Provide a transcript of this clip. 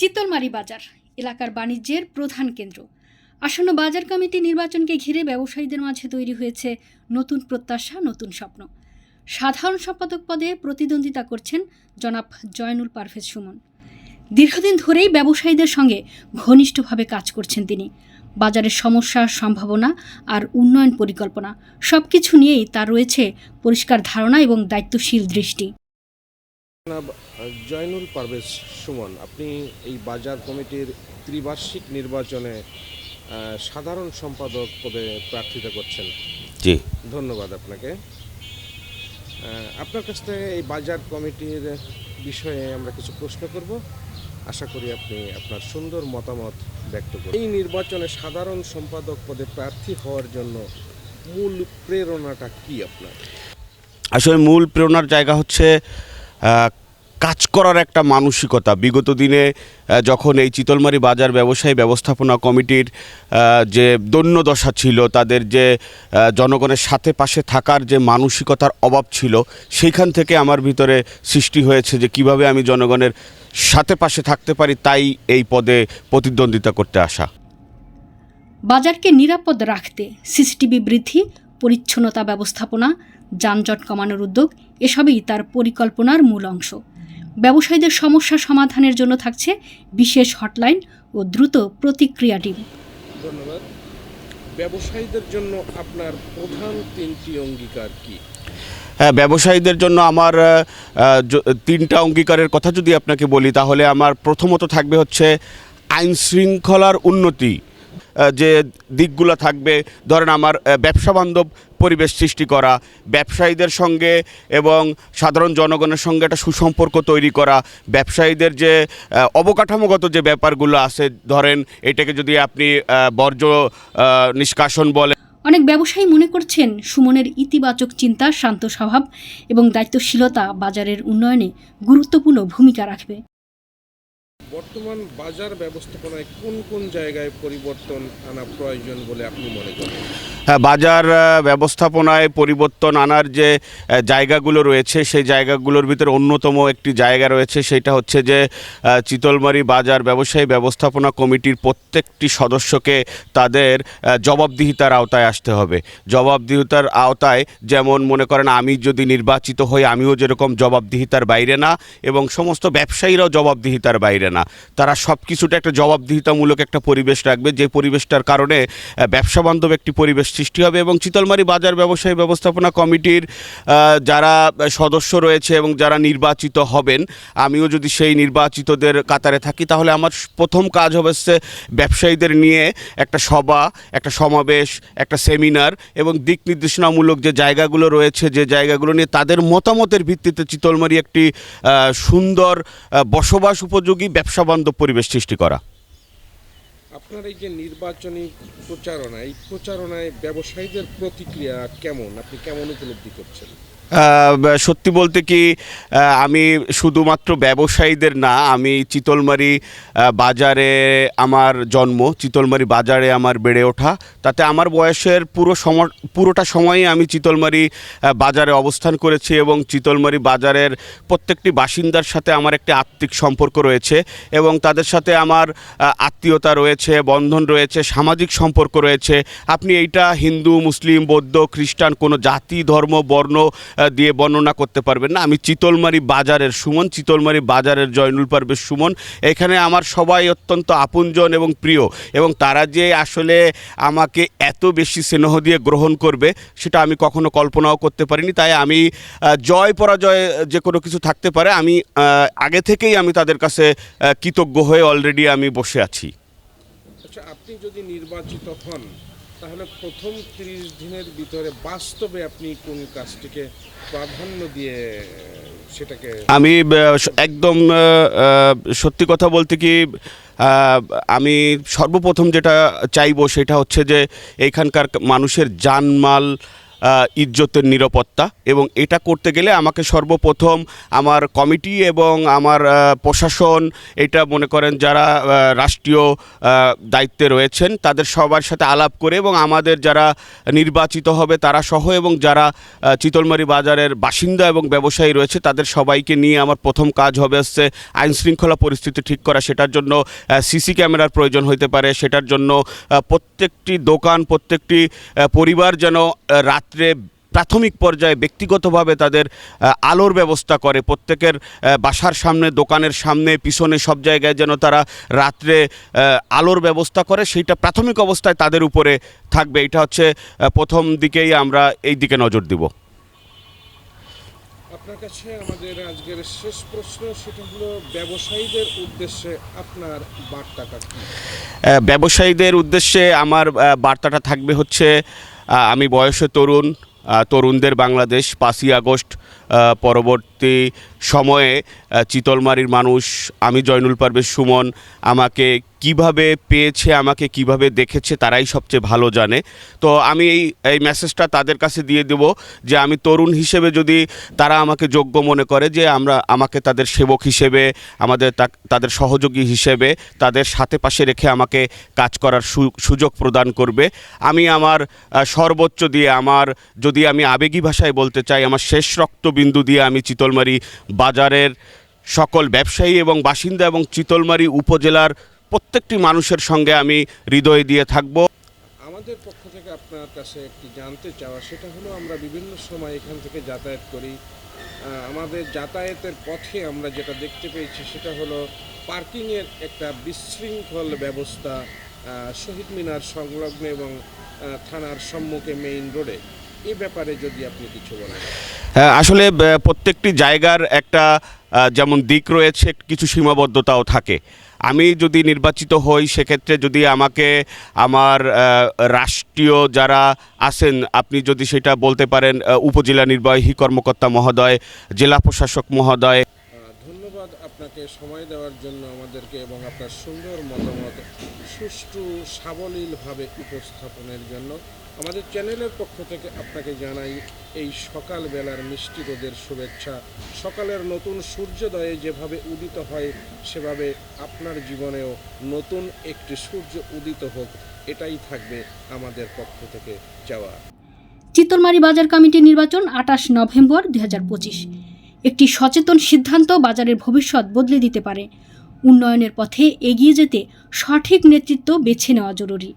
চিত্তলমারি বাজার, এলাকার বাণিজ্যের প্রধান কেন্দ্র। আসন্ন বাজার কমিটি নির্বাচনকে ঘিরে ব্যবসায়ীদের মাঝে তৈরি হয়েছে নতুন প্রত্যাশা, নতুন স্বপ্ন। সাধারণ সম্পাদক পদে প্রতিদ্বন্দ্বিতা করছেন জনাব জয়নুল পারভেজ সুমন। দীর্ঘদিন ধরেই ব্যবসায়ীদের সঙ্গে ঘনিষ্ঠভাবে কাজ করছেন তিনি। বাজারের সমস্যা, সম্ভাবনা আর উন্নয়ন পরিকল্পনা সব কিছু নিয়েই তার রয়েছে পরিষ্কার ধারণা এবং দায়িত্বশীল দৃষ্টি। জয়নুল পারভেজ সুমন আপনি এই বাজার কমিটির ত্রিবার্ষিক নির্বাচনে সাধারণ সম্পাদক পদে প্রার্থিতা করছেন। জি। ধন্যবাদ আপনাকে। আপনার কাছ থেকে এই বাজার কমিটির বিষয়ে আমরা কিছু প্রশ্ন করব। আশা করি আপনি আপনার সুন্দর মতামত ব্যক্ত করুন এই নির্বাচনে সাধারণ সম্পাদক পদে প্রার্থী হওয়ার জন্য মূল প্রেরণাটা কি আপনার? আসলে মূল প্রেরণার জায়গা হচ্ছে কাজ করার একটা মানসিকতা। বিগত দিনে যখন এই চিতলমারি বাজার ব্যবসায়ী ব্যবস্থাপনা কমিটির যে দৈন্যদশা ছিল, তাদের যে জনগণের সাথে পাশে থাকার যে মানসিকতার অভাব ছিল, সেইখান থেকে আমার ভিতরে সৃষ্টি হয়েছে যে কীভাবে আমি জনগণের সাথে পাশে থাকতে পারি, তাই এই পদে প্রতিদ্বন্দ্বিতা করতে আসা। বাজারকে নিরাপদ রাখতে সিসিটিভি বৃদ্ধি, পরিচ্ছন্নতা ব্যবস্থাপনা যানজট কমানোর উদ্যোগ এসবই তার পরিকল্পনার মূল অংশ। ব্যবসায়ীদের সমস্যা সমাধানের জন্য থাকছে বিশেষ হটলাইন ও দ্রুত প্রতিক্রিয়া টিম। ধন্যবাদ। ব্যবসায়ীদের জন্য আপনার প্রধান তিনটি অঙ্গীকার কি? হ্যাঁ ব্যবসায়ীদের জন্য আমার তিনটা অঙ্গীকারের কথা যদি আপনাকে বলি তাহলে আমার প্রথমত থাকবে হচ্ছে আইন শৃঙ্খলার উন্নতি। যে দিকগুলো থাকবে, ধরেন আমার ব্যবসা বান্ধব পরিবেশ সৃষ্টি করা, ব্যবসায়ীদের সঙ্গে এবং সাধারণ জনগণের সঙ্গে একটা সুসম্পর্ক তৈরি করা, ব্যবসায়ীদের যে অবকাঠামোগত যে ব্যাপারগুলো আছে, ধরেন এটাকে যদি আপনি বর্জ্য নিষ্কাশন বলেন অনেক ব্যবসায়ী মনে করছেন সুমনের ইতিবাচক চিন্তা শান্ত স্বভাব এবং দায়িত্বশীলতা বাজারের উন্নয়নে গুরুত্বপূর্ণ ভূমিকা রাখবে। বর্তমান বাজার ব্যবস্থাপনায় কোন কোন জায়গায় পরিবর্তন আনা প্রয়োজন বলে আপনি মনে করেন? হ্যাঁ, বাজার ব্যবস্থাপনায় পরিবর্তন আনার যে জায়গাগুলো রয়েছে সেই জায়গাগুলোর ভিতরে অন্যতম একটি জায়গা রয়েছে সেটা হচ্ছে যে চিতলমারি বাজার ব্যবসায়ী ব্যবস্থাপনা কমিটির প্রত্যেকটি সদস্যকে তাদের জবাবদিহিতার আওতায় আসতে হবে। জবাবদিহিতার আওতায় যেমন মনে করেন আমি যদি নির্বাচিত হই আমিও যেরকম জবাবদিহিতার বাইরে না এবং সমস্ত ব্যবসায়ীরাও জবাবদিহিতার বাইরে না। তারা সব কিছুটা একটা জবাবদিহিতামূলক একটা পরিবেশ রাখবে, যে পরিবেশটার কারণে ব্যবসা বান্ধব একটি পরিবেশ সৃষ্টি হবে এবং চিতলমারি বাজার ব্যবসায়ী ব্যবস্থাপনা কমিটির যারা সদস্য রয়েছে এবং যারা নির্বাচিত হবেন, আমিও যদি সেই নির্বাচিতদের কাতারে থাকি, তাহলে আমার প্রথম কাজ হবে ব্যবসায়ীদের নিয়ে একটা সভা, একটা সমাবেশ, একটা সেমিনার এবং দিক নির্দেশনামূলক যে জায়গাগুলো রয়েছে, যে জায়গাগুলো নিয়ে তাদের মতামতের ভিত্তিতে চিতলমারি একটি সুন্দর বসবাস উপযোগী ব্যবসা বান্ধব পরিবেশ সৃষ্টি করা। আপনার এই যে নির্বাচনী প্রচারণা, এই প্রচারণায় ব্যবসায়ীদের প্রতিক্রিয়া কেমন? আপনি কেমন উপলব্ধি করছেন? সত্যি বলতে কি আমি শুধুমাত্র ব্যবসায়ীদের না, আমি চিতলমারি বাজারে আমার জন্ম, চিতলমারি বাজারে আমার বেড়ে ওঠা। তাতে আমার বয়সের পুরো সম পুরোটা সময়ই আমি চিতলমারি বাজারে অবস্থান করেছি এবং চিতলমারি বাজারের প্রত্যেকটি বাসিন্দার সাথে আমার একটি আত্মিক সম্পর্ক রয়েছে এবং তাদের সাথে আমার আত্মীয়তা রয়েছে, বন্ধন রয়েছে, সামাজিক সম্পর্ক রয়েছে। আপনি এইটা হিন্দু, মুসলিম, বৌদ্ধ, খ্রিস্টান, কোনো জাতি, ধর্ম, বর্ণ দিয়ে বর্ণনা করতে পারবেন না। আমি চিতলমারি বাজারের সুমন, চিতলমারি বাজারের জয়নুল পারভেজ সুমন। এখানে আমার সবাই অত্যন্ত আপনজন এবং প্রিয় এবং তারা যে আসলে আমাকে এত বেশি স্নেহ দিয়ে গ্রহণ করবে, সেটা আমি কখনো কল্পনাও করতে পারিনি। তাই আমি জয় পরাজয় যে কোনো কিছু থাকতে পারে, আমি আগে থেকেই আমি তাদের কাছে কৃতজ্ঞ হয়ে অলরেডি আমি বসে আছি। আচ্ছা আপনি যদি নির্বাচিত হন তাহলে প্রথম তিরিশ দিনের ভিতরে বাস্তবে আপনি কোন কাজটিকে প্রাধান্য দিয়ে সেটাকে আমি একদম সত্যি কথা বলতে কি আমি সর্বপ্রথম যেটা চাইব সেটা হচ্ছে যে, এখানকার মানুষের জানমাল ইজ্জতের নিরাপত্তা এবং এটা করতে গেলে আমাকে সর্বপ্রথম আমার কমিটি এবং আমার প্রশাসন এটা মনে করেন যারা রাষ্ট্রীয় দায়িত্বে রয়েছেন তাদের সবার সাথে আলাপ করে এবং আমাদের যারা নির্বাচিত হবে তারা সহ এবং যারা চিতলমারি বাজারের বাসিন্দা এবং ব্যবসায়ী রয়েছে তাদের সবাইকে নিয়ে আমার প্রথম কাজ হবে হচ্ছে আইন শৃঙ্খলা পরিস্থিতি ঠিক করা সেটার জন্য সিসি ক্যামেরার প্রয়োজন হতে পারে সেটার জন্য প্রত্যেকটি দোকান প্রত্যেকটি পরিবার যেন আহ, রাত্রে প্রাথমিক পর্যায়ে ব্যক্তিগতভাবে তাদের আলোর ব্যবস্থা করে। প্রত্যেকের বাসার সামনে দোকানের সামনে পিছনে সব জায়গায় যেন তারা রাত্রে আলোর ব্যবস্থা করে। সেইটা প্রাথমিক অবস্থায় তাদের উপরে থাকবে। এটা হচ্ছে প্রথম দিকেই আমরা এই দিকে নজর দিব। আপনার কাছে আমাদের আজকের শেষ প্রশ্ন সেটা হলো ব্যবসায়ীদের উদ্দেশ্যে আপনার বার্তাটা ব্যবসায়ীদের উদ্দেশ্যে আমার বার্তাটা থাকবে হচ্ছে আমি বয়সে তরুণ তরুণদের বাংলাদেশ, পাঁচই আগস্ট পরবর্তী সময়ে চিতলমারির মানুষ, আমি জয়নুল পারভেজ সুমন, আমাকে কীভাবে পেয়েছে, আমাকে কীভাবে দেখেছে, তারাই সবচেয়ে ভালো জানে। তো আমি এই এই মেসেজটা তাদের কাছে দিয়ে দেব যে, আমি তরুণ হিসেবে যদি তারা আমাকে যোগ্য মনে করে যে, আমরা আমাকে তাদের সেবক হিসেবে, আমাদের তাদের সহযোগী হিসেবে, তাদের সাথে পাশে রেখে আমাকে কাজ করার সুযোগ প্রদান করবে, আমি আমার সর্বোচ্চ দিয়ে আমার, যদি আমি আবেগী ভাষায় বলতে চাই, আমার শেষ রক্তবিন্দু দিয়ে আমি চিতলমারি বাজারের সকল ব্যবসায়ী এবং বাসিন্দা এবং চিতলমারি উপজেলার প্রত্যেকটি মানুষের সঙ্গে আমি হৃদয় দিয়ে থাকব। আমাদের পক্ষ থেকে আপনার কাছে একটি জানতে চাওয়া সেটা হলো আমরা বিভিন্ন সময় এখান থেকে যাতায়াত করি। আমাদের যাতায়াতের পথে আমরা যেটা দেখতে পেয়েছি সেটা হলো পার্কিংয়ের একটা বিশৃঙ্খল ব্যবস্থা শহীদ মিনার সংলগ্ন এবং থানার সম্মুখে মেইন রোডে এ ব্যাপারে যদি আপনি কিছু বলেন। হ্যাঁ, আসলে প্রত্যেকটি জায়গার একটা যেমন দিক রয়েছে কিছু সীমাবদ্ধতাও থাকে। আমি যদি নির্বাচিত হই, সেক্ষেত্রে যদি আমাকে আমার রাষ্ট্রীয় যারা আছেন, আপনি যদি সেটা বলতে পারেন উপজেলা নির্বাহী কর্মকর্তা মহোদয়, জেলা প্রশাসক মহোদয়। ধন্যবাদ আপনাকে সময় দেওয়ার জন্য আমাদেরকে এবং আপনার সুন্দর মতামত সুষ্ঠু, সাবলীলভাবে উপস্থাপনের জন্য। আমাদের চ্যানেলের পক্ষ থেকে আপনাকে জানাই, এই সকালবেলার মিষ্টি রোদের শুভেচ্ছা। সকালের নতুন সূর্যোদয়ে যেভাবে উদিত হয়, সেভাবে আপনার জীবনেও নতুন একটি সূর্য উদিত হোক, এটাই থাকবে আমাদের পক্ষ থেকে চাওয়া। চিতলমারি বাজার কমিটি নির্বাচন আটাশ নভেম্বর দুই হাজার পঁচিশ। একটি সচেতন সিদ্ধান্ত বাজারের ভবিষ্যৎ বদলে দিতে পারে। উন্নয়নের পথে এগিয়ে যেতে সঠিক নেতৃত্ব বেছে নেওয়া জরুরি।